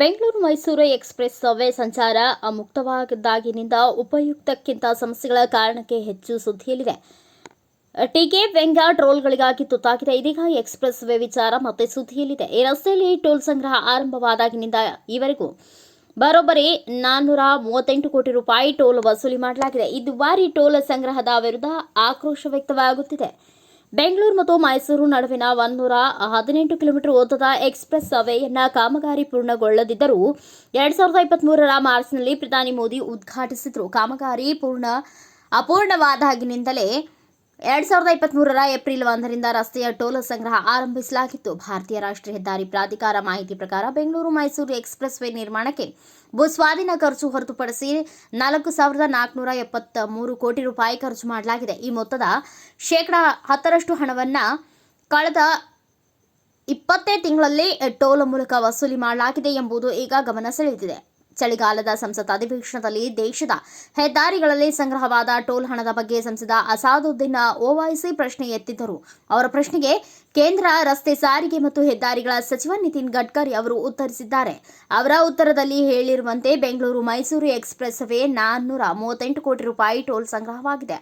Mysuru express way ಸಂಚಾರ ಮುಕ್ತವಾಗಿದ್ದಾಗಿನಿಂದ ಉಪಯುಕ್ತಕ್ಕಿಂತ ಸಮಸ್ಯೆಗಳ ಕಾರಣಕ್ಕೆ ಹೆಚ್ಚು ಸುದ್ದಿಯಲ್ಲಿದೆ. ಟಿಗೆ ವ್ಯಂಗ್ಯ ಟ್ರೋಲ್ಗಳಿಗಾಗಿ ತುತ್ತಾಗಿದೆ. ಇದೀಗ ಎಕ್ಸ್ಪ್ರೆಸ್ ವೇ ವಿಚಾರ ಮತ್ತೆ ಸುದ್ದಿಯಲ್ಲಿದೆ. ಈ ರಸ್ತೆಯಲ್ಲಿ ಟೋಲ್ ಸಂಗ್ರಹ ಆರಂಭವಾದಾಗಿನಿಂದ ಈವರೆಗೂ ಬರೋಬ್ಬರಿ ನಾನ್ನೂರ ಮೂವತ್ತೆಂಟು ಕೋಟಿ ರೂಪಾಯಿ ಟೋಲ್ ವಸೂಲಿ ಮಾಡಲಾಗಿದೆ. ಈ ದುಬಾರಿ ಟೋಲ್ ಸಂಗ್ರಹದ ವಿರುದ್ಧ ಆಕ್ರೋಶ ವ್ಯಕ್ತವಾಗುತ್ತಿದೆ. ಬೆಂಗಳೂರು ಮತ್ತು ಮೈಸೂರು ನಡುವಿನ ಒಂದೂರ ಹದಿನೆಂಟು ಕಿಲೋಮೀಟರ್ ಉದ್ದದ ಎಕ್ಸ್ಪ್ರೆಸ್ ಸವೆಯನ್ನು ಕಾಮಗಾರಿ ಪೂರ್ಣಗೊಳ್ಳದಿದ್ದರೂ ಎರಡ್ ಸಾವಿರದ ಇಪ್ಪತ್ಮೂರರ ಮಾರ್ಚ್ನಲ್ಲಿ ಪ್ರಧಾನಿ ಮೋದಿ ಉದ್ಘಾಟಿಸಿದರು. ಕಾಮಗಾರಿ ಪೂರ್ಣ, ಅಪೂರ್ಣವಾದಾಗಿನಿಂದಲೇ ಎರಡ್ ಸಾವಿರದ ಇಪ್ಪತ್ಮೂರರ ಏಪ್ರಿಲ್ ಒಂದರಿಂದ ರಸ್ತೆಯ ಟೋಲ್ ಸಂಗ್ರಹ ಆರಂಭಿಸಲಾಗಿತ್ತು. ಭಾರತೀಯ ರಾಷ್ಟ್ರೀಯ ಹೆದ್ದಾರಿ ಪ್ರಾಧಿಕಾರ ಮಾಹಿತಿ ಪ್ರಕಾರ ಬೆಂಗಳೂರು ಮೈಸೂರು ಎಕ್ಸ್ಪ್ರೆಸ್ ವೇ ನಿರ್ಮಾಣಕ್ಕೆ ಭೂಸ್ವಾಧೀನ ಖರ್ಚು ಹೊರತುಪಡಿಸಿ ನಾಲ್ಕು ಸಾವಿರದ ನಾಲ್ಕುನೂರ ಎಪ್ಪತ್ತ ಮೂರು ಕೋಟಿ ರೂಪಾಯಿ ಖರ್ಚು ಮಾಡಲಾಗಿದೆ. ಈ ಮೊತ್ತದ ಶೇಕಡಾ ಹತ್ತರಷ್ಟು ಹಣವನ್ನು ಕಳೆದ ಇಪ್ಪತ್ತೇ ತಿಂಗಳಲ್ಲಿ ಟೋಲ್ ಮೂಲಕ ವಸೂಲಿ ಮಾಡಲಾಗಿದೆ ಎಂಬುದು ಈಗ ಗಮನ ಸೆಳೆದಿದೆ. ಚಳಿಗಾಲದ ಸಂಸತ್ ಅಧಿವೇಶನದಲ್ಲಿ ದೇಶದ ಹೆದ್ದಾರಿಗಳಲ್ಲಿ ಸಂಗ್ರಹವಾದ ಟೋಲ್ ಹಣದ ಬಗ್ಗೆ ಸಂಸದ ಅಸಾದುದ್ದೀನ್ ಓವೈಸಿ ಪ್ರಶ್ನೆ ಎತ್ತಿದ್ದರು. ಅವರ ಪ್ರಶ್ನೆಗೆ ಕೇಂದ್ರ ರಸ್ತೆ ಸಾರಿಗೆ ಮತ್ತು ಹೆದ್ದಾರಿಗಳ ಸಚಿವ ನಿತಿನ್ ಗಡ್ಕರಿ ಅವರು ಉತ್ತರಿಸಿದ್ದಾರೆ. ಅವರ ಉತ್ತರದಲ್ಲಿ ಹೇಳಿರುವಂತೆ ಬೆಂಗಳೂರು ಮೈಸೂರು ಎಕ್ಸ್ಪ್ರೆಸ್ ವೇ ನಾನ್ನೂರ ಮೂವತ್ತೆಂಟು ಕೋಟಿ ರೂಪಾಯಿ ಟೋಲ್ ಸಂಗ್ರಹವಾಗಿದೆ.